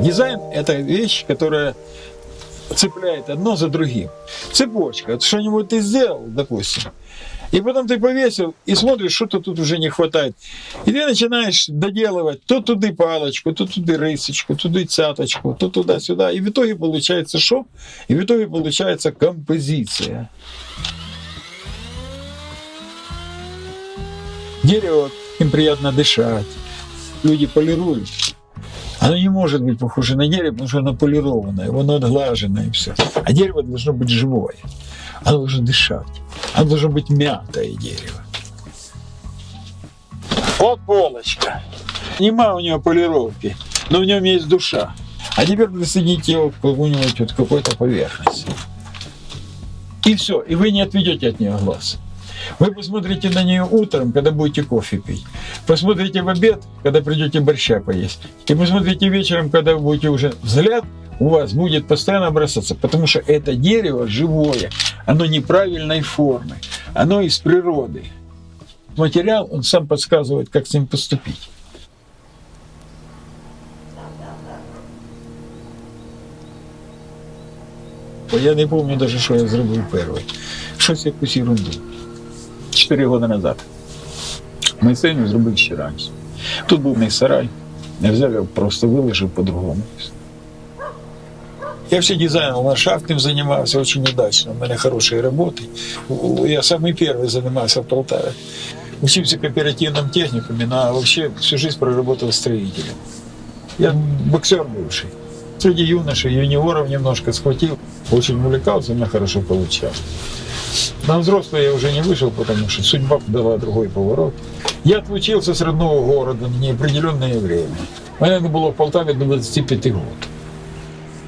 Дизайн – это вещь, которая цепляет одно за другим. Цепочка. Что-нибудь ты сделал, допустим, и потом ты повесил и смотришь, что-то тут уже не хватает. И ты начинаешь доделывать то туды палочку, то туды рысочку, туды цяточку, то туда-сюда. И в итоге получается что? И в итоге получается композиция. Дерево, им приятно дышать. Люди полируют. Оно не может быть похоже на дерево, потому что оно полированное, оно отглаженное и все. А дерево должно быть живое. Оно должно дышать. Оно должно быть мятое дерево. Вот полочка. Нема у нее полировки, но в нем есть душа. А теперь присоедините его к какой-нибудь вот какой-то поверхности. И все, и вы не отведете от нее глаз. Вы посмотрите на нее утром, когда будете кофе пить. Посмотрите в обед, когда придете борща поесть. И посмотрите вечером, когда вы будете уже взгляд у вас будет постоянно бросаться, потому что это дерево живое, оно неправильной формы, оно из природы. Материал, он сам подсказывает, как с ним поступить. Я не помню даже, що я зробив перший. Щось якусь ерунду. Чотири роки назад. Мій син зробив ще раніше. Тут був мій сарай. Я взяв його, просто виложив по-другому. Я все дизайном ландшафтным занимался очень удачно. У меня хорошие работы. Я самый первый занимался в Полтаве. Учился в кооперативном техникуме, но вообще всю жизнь проработал строителем. Я боксер бывший. Среди юношей, юниоров немножко схватил. Очень увлекался, у меня хорошо получалось. На взрослый я уже не вышел, потому что судьба дала другой поворот. Я отлучился с родного города на неопределенное время. Мене не було в Полтаві до 25 років.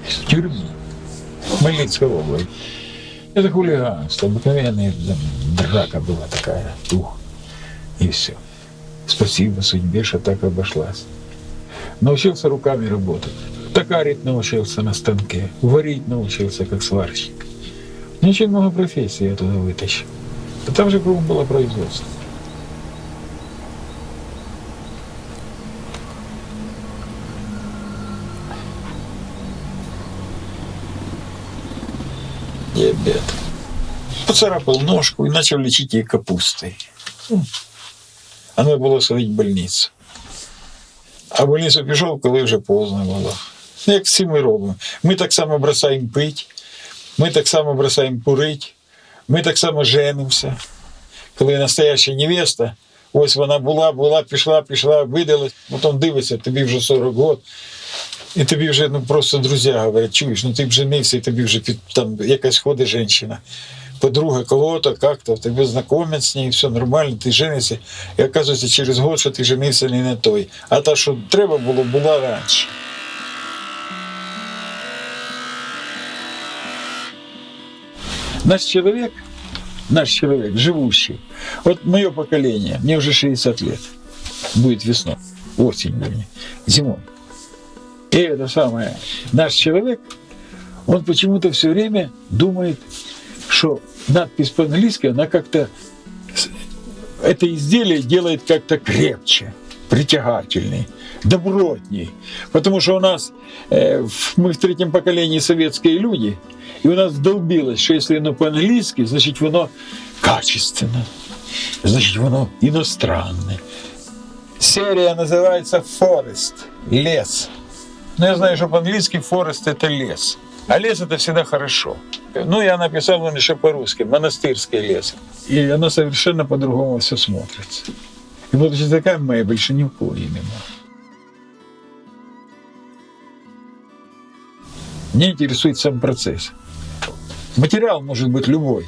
В тюрьме. Хмельницкая область. Это хулиганство, обыкновенная драка была такая, тух. И все. Спасибо судьбе, что так обошлась. Научился руками работать. Токарить научился на станке. Варить научился, как сварщик. Очень много профессий я туда вытащил. А там же кругом было производство. Диабет. Поцарапал ножку и начал лечить ей капустой. А надо було сходити в больницю. А в больницю пішов, коли вже поздно було. Ну, Як всі ми робимо. Ми так само бросаємо пити, Ми так само бросаємо курити, ми так само женимося. Коли настояща невеста, ось вона була, була, пішла, пішла, видалась, потім дивиться, тобі вже 40 років. І тобі вже ну, просто друзі говорять, чуєш, ну ти б женився, і тобі вже під, там якась ходить жінка. Подруга кого-то, как-то, тебе знакомят с ней, все нормально, ти женишся. І оказується через год, що ти женився не на той. А та, що треба було, була раніше. Наш человек, наш человек, живущий, вот мое поколение, мне уже 60 лет, будет весной, осень, вернее, зимой. И это самое, наш человек, он почему-то все время думает, что надпись по-английски, она как-то это изделие делает как-то крепче, притягательней, добротней. Потому что у нас, э, мы в третьем поколении советские люди, и у нас долбилось, что если оно по-английски, значит оно качественно, значит оно иностранное. Серия называется Forest, лес. Но я знаю, что по-английски Forest это лес. А лес это всегда хорошо. Ну, я написал он еще по-русски, монастырский лес. И оно совершенно по-другому все смотрится. И вот еще такая мебель, что ни в коей нема. Меня интересует сам процесс. Материал может быть любой.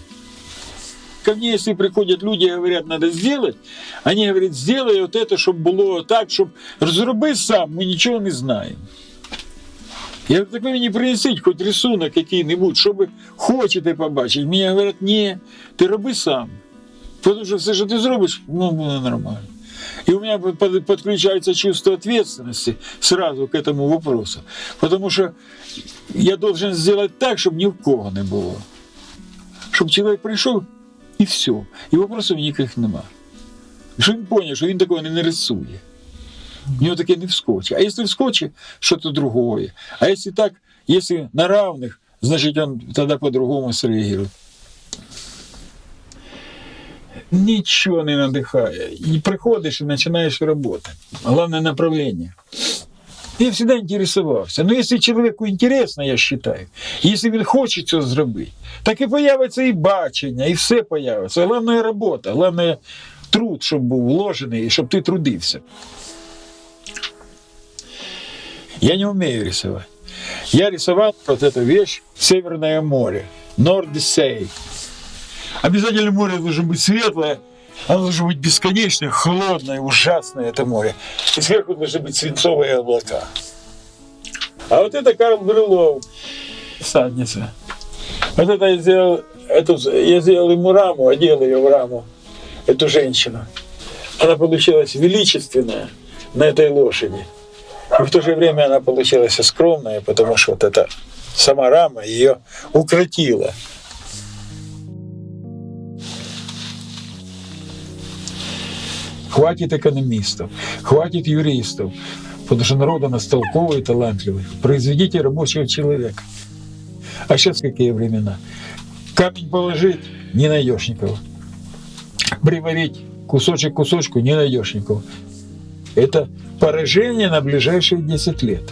Ко мне, если приходят люди и говорят, надо сделать, они говорят, сделай вот это, чтобы было так, чтобы разруби сам, мы ничего не знаем. Я говорю, так ви мені принесіть хоч рисунок який-небудь, що ви хочете побачити. Мені говорять, ні, ти роби сам. Тому що все, що ти зробиш, ну, буде нормально. И у меня под- под- подключается чувство ответственности сразу к этому вопросу. Потому что я должен сделать так, чтобы ни в кого не было. Щоб чоловік прийшов і все. І вопросів ніяких нема. Щоб він зрозумів, що він такого не нарисує. У него таки не вскочит. А если вскочит, что-то другое. А если так, если на равных, значит, он тогда по-другому среагирует. Ничего не надыхая. И приходишь и начинаешь работать. Главное направление. Я всегда интересовался. Но если человеку интересно, я считаю, если він хоче це зробити, так і появиться і бачення, і все появиться. Головне робота, головне труд, щоб був вложений, і щоб ти трудився. Я не умею рисовать. Я рисовал вот эту вещь Северное море, North Sea. Обязательно море должно быть светлое, оно должно быть бесконечное, холодное, ужасное это море. И сверху должны быть свинцовые облака. А вот это Карл Брюлов, садница. Вот это я сделал, эту, я сделал ему раму, одел ее в раму, эту женщину. Она получилась величественная на этой лошади. И в то же время она получилась скромная, потому что вот эта сама рама ее укротила. Хватит экономистов, хватит юристов, потому что народ у нас толковый и талантливый. Произведите рабочего человека. А сейчас какие времена? Камень положить – не найдешь никого. Приварить кусочек кусочку – не найдешь никого. Это поражение на ближайшие 10 лет.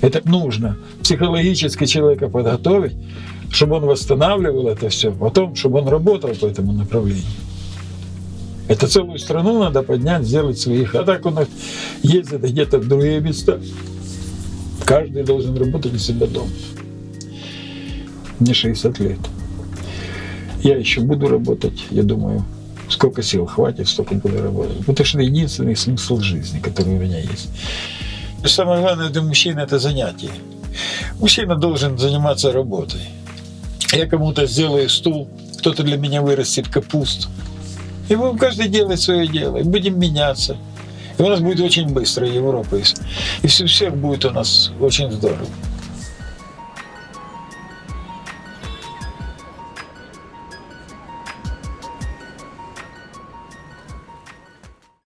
Это нужно психологически человека подготовить, чтобы он восстанавливал это все, потом, чтобы он работал по этому направлению. Это целую страну надо поднять, сделать своих. А так он ездит где-то в другие места. Каждый должен работать у себя дома. Мне 60 лет. Я еще буду работать, я думаю, сколько сил хватит, столько буду работать. Потому что это единственный смысл жизни, который у меня есть. И самое главное для мужчины – это занятие. Мужчина должен заниматься работой. Я кому-то сделаю стул, кто-то для меня вырастет капусту. И будем каждый делать свое дело, и будем меняться. И у нас будет очень быстро Европа, и все, всех будет у нас очень здорово.